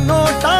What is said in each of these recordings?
স্বপ্ন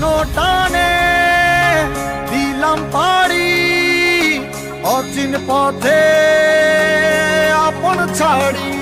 স্বপ্ন টানে দিলাম পাড়ি অচিন পথে আপন ছাড়ি।